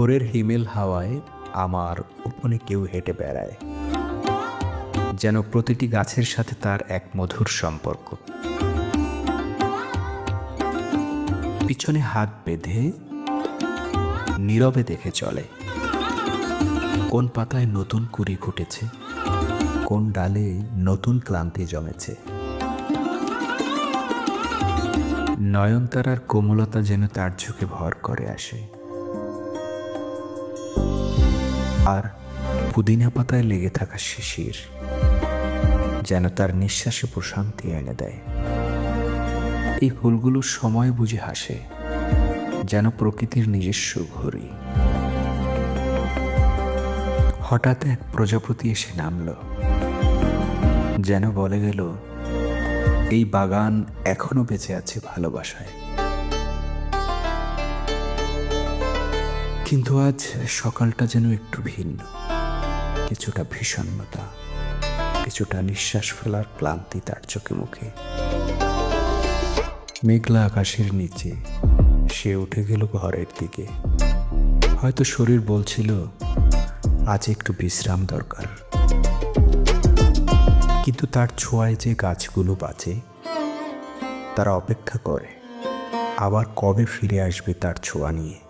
ভোরের হিমেল হাওয়ায় আমার উপনে কেউ হেঁটে বেড়ায়, যেন প্রতিটি গাছের সাথে তার এক মধুর সম্পর্ক। পিছনে হাত বেঁধে নীরবে দেখে চলে, কোন পাতায় নতুন কুড়ি ফুটেছে, কোন ডালে নতুন ক্লান্তি জমেছে। নয়নতারার কোমলতা যেন তার ঝুঁকে ভর করে আসে। আর পুদিনা পাতায় লেগে থাকা শিশির যেন তার নিঃশ্বাসে প্রশান্তি এনে দেয়। এই ফুলগুলো সময় বুঝে হাসে, যেন প্রকৃতির নিজস্ব ঘড়ি। হঠাৎ এক প্রজাপতি এসে নামল, যেন বলে গেল, এই বাগান এখনও বেঁচে আছে ভালোবাসায়। কিন্তু আজ সকালটা যেন একটু ভিন্ন। কিছুটা ভীষণতা কিছুটা নিঃশ্বাস ফেলার ক্লান্তি তার চোখে মুখে। মেঘলা আকাশের নিচে সে উঠে গেল ঘরের দিকে। হয়তো শরীর বলছিল, আজ একটু বিশ্রাম দরকার। কিন্তু তার ছোঁয়ায় যে গাছগুলো বাঁচে, তারা অপেক্ষা করে, আবার কবে ফিরে আসবে তার ছোঁয়া নিয়ে।